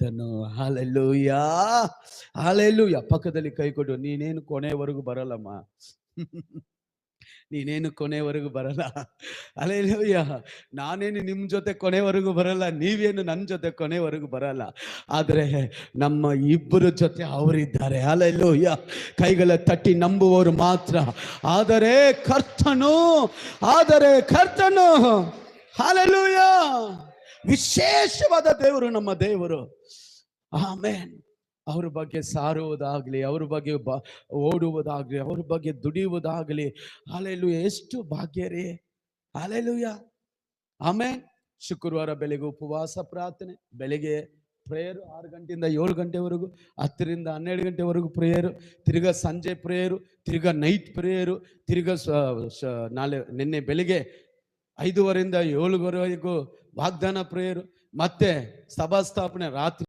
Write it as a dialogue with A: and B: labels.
A: ಕರ್ತನು. Hallelujah hallelujah. ಪಕ್ಕದಲ್ಲಿ ಕೈ ಕೊಡು. ನೀನೇನು ಕೊನೆವರೆಗೂ ಬರಲ್ಲಮ್ಮ. ನೀನೇನು ಕೊನೆವರೆಗೂ ಬರಲ್ಲ. ಅಲೆಲ್ಲೂಯ್ಯ ನಾನೇನು ನಿಮ್ಮ ಜೊತೆ ಕೊನೆವರೆಗೂ ಬರಲ್ಲ. ನೀವೇನು ನನ್ನ ಜೊತೆ ಕೊನೆವರೆಗೂ ಬರಲ್ಲ. ಆದರೆ ನಮ್ಮ ಇಬ್ಬರ ಜೊತೆ ಅವರಿದ್ದಾರೆ. ಅಲೆಲ್ಲೂಯ್ಯ ಕೈಗಳ ತಟ್ಟಿ ನಂಬುವವರು ಮಾತ್ರ. ಆದರೆ ಕರ್ತನು. ಆದರೆ ಕರ್ತನು. ಹಾಲೆಲೂಯ ವಿಶೇಷವಾದ ದೇವರು ನಮ್ಮ ದೇವರು. ಆಮೇನ್. ಅವ್ರ ಬಗ್ಗೆ ಸಾರುವುದಾಗ್ಲಿ, ಅವ್ರ ಬಗ್ಗೆ ಬ, ಓಡುವುದಾಗ್ಲಿ, ಅವ್ರ ಬಗ್ಗೆ ದುಡಿಯುವುದಾಗ್ಲಿ. ಅಲೆಲು ಎಷ್ಟು ಭಾಗ್ಯ ರೀ. Alleluia amen. ಶುಕ್ರವಾರ ಬೆಳಿಗ್ಗೆ ಉಪವಾಸ ಪ್ರಾರ್ಥನೆ, ಬೆಳಿಗ್ಗೆ ಪ್ರೇಯರು ಆರು ಗಂಟೆಯಿಂದ ಏಳು ಗಂಟೆವರೆಗೂ, ಹತ್ತರಿಂದ ಹನ್ನೆರಡು ಗಂಟೆವರೆಗೂ ಪ್ರೇಯರು ತಿರ್ಗಾ ಸಂಜೆ ಪ್ರೇಯರು ತಿರ್ಗಾ ನೈಟ್ ಪ್ರೇಯರು ತಿರ್ಗಾ ನಾಳೆ, ನಿನ್ನೆ ಬೆಳಿಗ್ಗೆ ಐದೂವರೆಯಿಂದ ಏಳುವರೆವರೆಗೂ ವಾಗ್ದಾನ ಪ್ರೇಯರು ಮತ್ತೆ ಸಭಾ ಸ್ಥಾಪನೆ ರಾತ್ರಿ